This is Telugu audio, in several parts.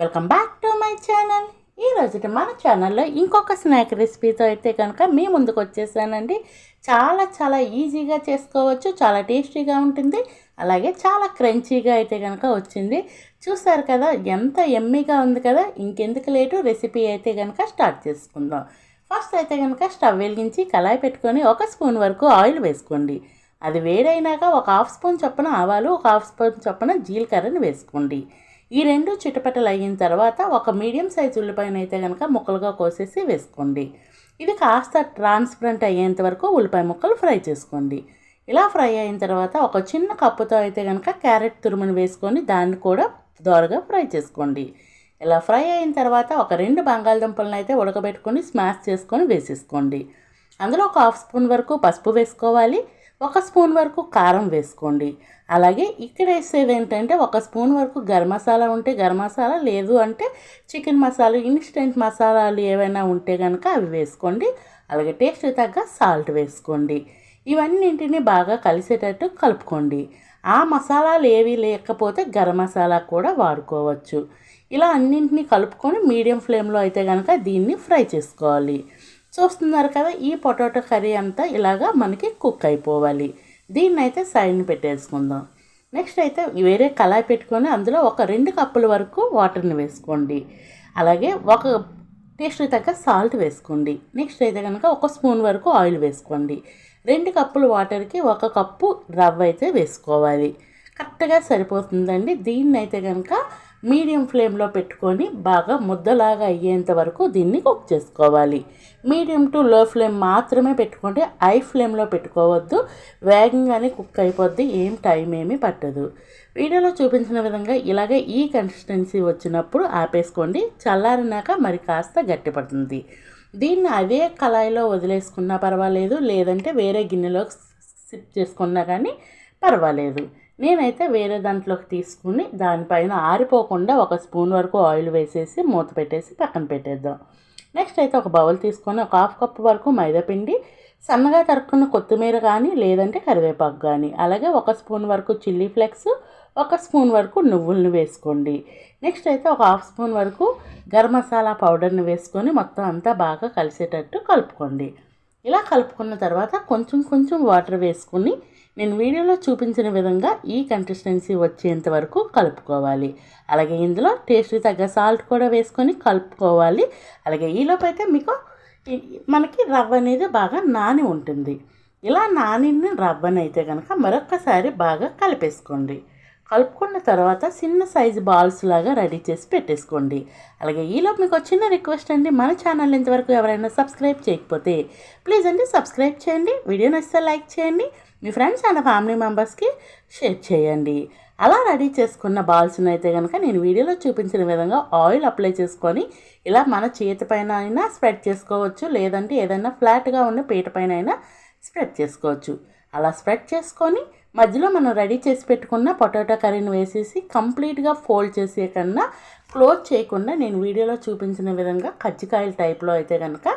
Welcome back to my channel ఈ రోజు మన ఛానల్లో ఇంకొక స్నాక్ రెసిపీతో అయితే కనుక మీ ముందుకు వచ్చేసానండి. చాలా చాలా ఈజీగా చేసుకోవచ్చు చాలా టేస్టీగా ఉంటుంది అలాగే చాలా క్రంచీగా అయితే కనుక వచ్చింది. చూసారు కదా ఎంత ఎమ్మీగా ఉంది కదా ఇంకెందుకు లేటు రెసిపీ అయితే కనుక స్టార్ట్ చేసుకుందాం. ఫస్ట్ అయితే కనుక స్టవ్ వెలిగించి కళాయి పెట్టుకొని ఒక స్పూన్ వరకు ఆయిల్ వేసుకోండి. అది వేడైనాక ఒక హాఫ్ స్పూన్ చొప్పున ఆవాలు ఒక హాఫ్ స్పూన్ చొప్పున జీలకర్రని వేసుకోండి. ఈ రెండు చిటపటలు అయిన తర్వాత ఒక మీడియం సైజు ఉల్లిపాయను అయితే కనుక ముక్కలుగా కోసేసి వేసుకోండి. ఇది కాస్త ట్రాన్స్పరెంట్ అయ్యేంత వరకు ఉల్లిపాయ ముక్కలు ఫ్రై చేసుకోండి. ఇలా ఫ్రై అయిన తర్వాత ఒక చిన్న కప్పుతో అయితే కనుక క్యారెట్ తురుమును వేసుకొని దాన్ని కూడా దోరగా ఫ్రై చేసుకోండి. ఇలా ఫ్రై అయిన తర్వాత ఒక రెండు బంగాళదుంపలను అయితే ఉడకబెట్టుకొని స్మాష్ చేసుకొని వేసేసుకోండి. అందులో ఒక హాఫ్ స్పూన్ వరకు పసుపు వేసుకోవాలి. ఒక స్పూన్ వరకు కారం వేసుకోండి. అలాగే ఇక్కడ వేసేది ఏంటంటే ఒక స్పూన్ వరకు గరం మసాలా ఉంటే గరం మసాలా లేదు అంటే చికెన్ మసాలా ఇన్స్టెంట్ మసాలాలు ఏవైనా ఉంటే కనుక అవి వేసుకోండి. అలాగే టేస్ట్ తగ్గ సాల్ట్ వేసుకోండి. ఇవన్నింటినీ బాగా కలిసేటట్టు కలుపుకోండి. ఆ మసాలాలు ఏవి లేకపోతే గరం మసాలా కూడా వాడుకోవచ్చు. ఇలా అన్నింటినీ కలుపుకొని మీడియం ఫ్లేమ్లో అయితే కనుక దీన్ని ఫ్రై చేసుకోవాలి. చూస్తున్నారు కదా ఈ పొటాటో కర్రీ అంతా ఇలాగా మనకి కుక్ అయిపోవాలి. దీన్ని అయితే సైడ్ని పెట్టేసుకుందాం. నెక్స్ట్ అయితే వేరే కళాయి పెట్టుకొని అందులో ఒక రెండు కప్పుల వరకు వాటర్ని వేసుకోండి. అలాగే ఒక టేస్ట్ తగ్గ సాల్ట్ వేసుకోండి. నెక్స్ట్ అయితే కనుక ఒక స్పూన్ వరకు ఆయిల్ వేసుకోండి. రెండు కప్పులు వాటర్కి ఒక కప్పు రవ్వ అయితే వేసుకోవాలి. కరెక్ట్గా సరిపోతుందండి. దీన్ని అయితే కనుక మీడియం ఫ్లేమ్లో పెట్టుకొని బాగా ముద్దలాగా అయ్యేంత వరకు దీన్ని కుక్ చేసుకోవాలి. మీడియం టు లో ఫ్లేమ్ మాత్రమే పెట్టుకుంటే హై ఫ్లేమ్లో పెట్టుకోవద్దు. వేగంగానే కుక్ అయిపోద్ది. ఏం టైం ఏమీ పట్టదు. వీడియోలో చూపించిన విధంగా ఇలాగే ఈ కన్సిస్టెన్సీ వచ్చినప్పుడు ఆపేసుకోండి. చల్లారినాక మరి కాస్త గట్టిపడుతుంది. దీన్ని అదే కళాయిలో వదిలేసుకున్నా పర్వాలేదు. లేదంటే వేరే గిన్నెలో సిప్ చేసుకున్నా కానీ పర్వాలేదు. నేనైతే వేరే దాంట్లోకి తీసుకుని దానిపైన ఆరిపోకుండా ఒక స్పూన్ వరకు ఆయిల్ వేసేసి మూత పెట్టేసి పక్కన పెట్టేద్దాం. నెక్స్ట్ అయితే ఒక బౌల్ తీసుకొని ఒక హాఫ్ కప్ వరకు మైదాపిండి సన్నగా తరుక్కున్న కొత్తిమీర కానీ లేదంటే కరివేపాకు కానీ అలాగే ఒక స్పూన్ వరకు చిల్లీ ఫ్లెక్స్ ఒక స్పూన్ వరకు నువ్వులను వేసుకోండి. నెక్స్ట్ అయితే ఒక హాఫ్ స్పూన్ వరకు గరం మసాలా పౌడర్ని వేసుకొని మొత్తం అంతా బాగా కలిసేటట్టు కలుపుకోండి. ఇలా కలుపుకున్న తర్వాత కొంచెం కొంచెం వాటర్ వేసుకుని నేను వీడియోలో చూపించిన విధంగా ఈ కన్సిస్టెన్సీ వచ్చేంత వరకు కలుపుకోవాలి. అలాగే ఇందులో టేస్ట్ తగ్గ సాల్ట్ కూడా వేసుకొని కలుపుకోవాలి. అలాగే ఈలోపు అయితే మీకు మనకి రవ్వ అనేది బాగా నాని ఉంటుంది. ఇలా నానిన రవ్వనైతే కనుక మరొక్కసారి బాగా కలిపేసుకోండి. కలుపుకున్న తర్వాత చిన్న సైజు బాల్స్ లాగా రెడీ చేసి పెట్టేసుకోండి. అలాగే ఈలోపు మీకు చిన్న రిక్వెస్ట్ అండి. మన ఛానల్ ఇంతవరకు ఎవరైనా సబ్స్క్రైబ్ చేయకపోతే ప్లీజ్ అండి సబ్స్క్రైబ్ చేయండి. వీడియో నచ్చితే లైక్ చేయండి. మీ ఫ్రెండ్స్ అండ్ ఫ్యామిలీ మెంబర్స్కి షేర్ చేయండి. అలా రెడీ చేసుకున్న బాల్స్ని అయితే కనుక నేను వీడియోలో చూపించిన విధంగా ఆయిల్ అప్లై చేసుకొని ఇలా మన చేతి పైన అయినా స్ప్రెడ్ చేసుకోవచ్చు. లేదంటే ఏదైనా ఫ్లాట్గా ఉన్న పీట పైన అయినా స్ప్రెడ్ చేసుకోవచ్చు. అలా స్ప్రెడ్ చేసుకొని మధ్యలో మనం రెడీ చేసి పెట్టుకున్న పొటాటో కర్రీని వేసేసి కంప్లీట్గా ఫోల్డ్ చేసే కన్నా క్లోజ్ చేయకుండా నేను వీడియోలో చూపించిన విధంగా కజ్జికాయల టైప్లో అయితే కనుక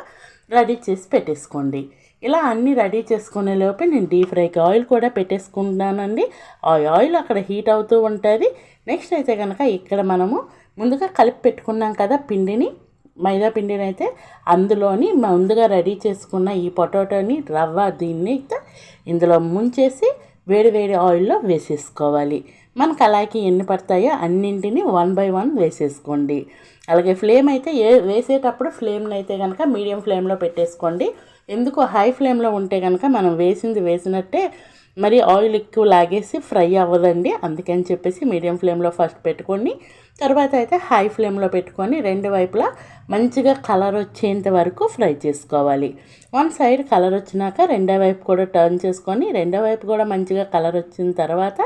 రెడీ చేసి పెట్టేసుకోండి. ఇలా అన్నీ రెడీ చేసుకునే లోపే నేను డీప్ ఫ్రైకి ఆయిల్ కూడా పెట్టేసుకుంటున్నానండి. ఆ ఆయిల్ అక్కడ హీట్ అవుతూ ఉంటుంది. నెక్స్ట్ అయితే కనుక ఇక్కడ మనము ముందుగా కలిపి పెట్టుకున్నాం కదా పిండిని మైదా పిండిని అయితే అందులోని ముందుగా రెడీ చేసుకున్న ఈ పొటాటోని రవ్వ దీన్ని ఇందులో ముంచేసి వేడి వేడి ఆయిల్లో వేసేసుకోవాలి. మనకు అలాగే ఎన్ని పడతాయో అన్నింటినీ వన్ బై వన్ వేసేసుకోండి. అలాగే ఫ్లేమ్ అయితే ఏ వేసేటప్పుడు ఫ్లేమ్ని అయితే కనుక మీడియం ఫ్లేమ్లో పెట్టేసుకోండి. ఎందుకు? హై ఫ్లేమ్లో ఉంటే కనుక మనం వేసింది వేసినట్టే మరి ఆయిల్ ఎక్కువ లాగేసి ఫ్రై అవ్వదండి. అందుకని చెప్పేసి మీడియం ఫ్లేమ్లో ఫస్ట్ పెట్టుకొని తర్వాత అయితే హై ఫ్లేమ్లో పెట్టుకొని రెండు వైపులా మంచిగా కలర్ వచ్చేంత వరకు ఫ్రై చేసుకోవాలి. వన్ సైడ్ కలర్ వచ్చినాక రెండో వైపు కూడా టర్న్ చేసుకొని రెండో వైపు కూడా మంచిగా కలర్ వచ్చిన తర్వాత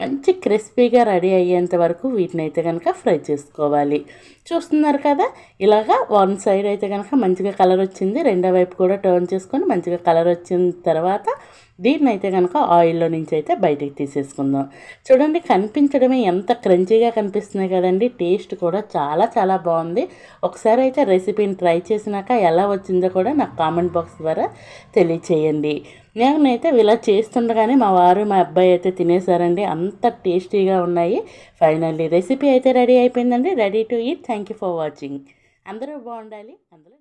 మంచి క్రిస్పీగా రెడీ అయ్యేంత వరకు వీటిని అయితే కనుక ఫ్రై చేసుకోవాలి. చూస్తున్నారు కదా ఇలాగా వన్ సైడ్ అయితే కనుక మంచిగా కలర్ వచ్చింది రెండో వైపు కూడా టర్న్ చేసుకొని మంచిగా కలర్ వచ్చిన తర్వాత దీన్ని అయితే కనుక ఆయిల్లో నుంచి అయితే బయటికి తీసేసుకుందాం. చూడండి కనిపించడమే ఎంత క్రంచీగా కనిపిస్తున్నాయి కదండి. టేస్ట్ కూడా చాలా చాలా బాగుంది. ఒకసారి అయితే రెసిపీని ట్రై చేసినాక ఎలా వచ్చిందో కూడా నాకు కామెంట్ బాక్స్ ద్వారా తెలియచేయండి. నేనైతే ఇలా చేస్తుండగానే మా వారు మా అబ్బాయి అయితే తినేసారండి. అంత టేస్టీగా ఉన్నాయి. ఫైనల్లీ రెసిపీ అయితే రెడీ అయిపోయిందండి. Ready to eat. Thank you for watching. అందరూ బాగుండాలి. అందరూ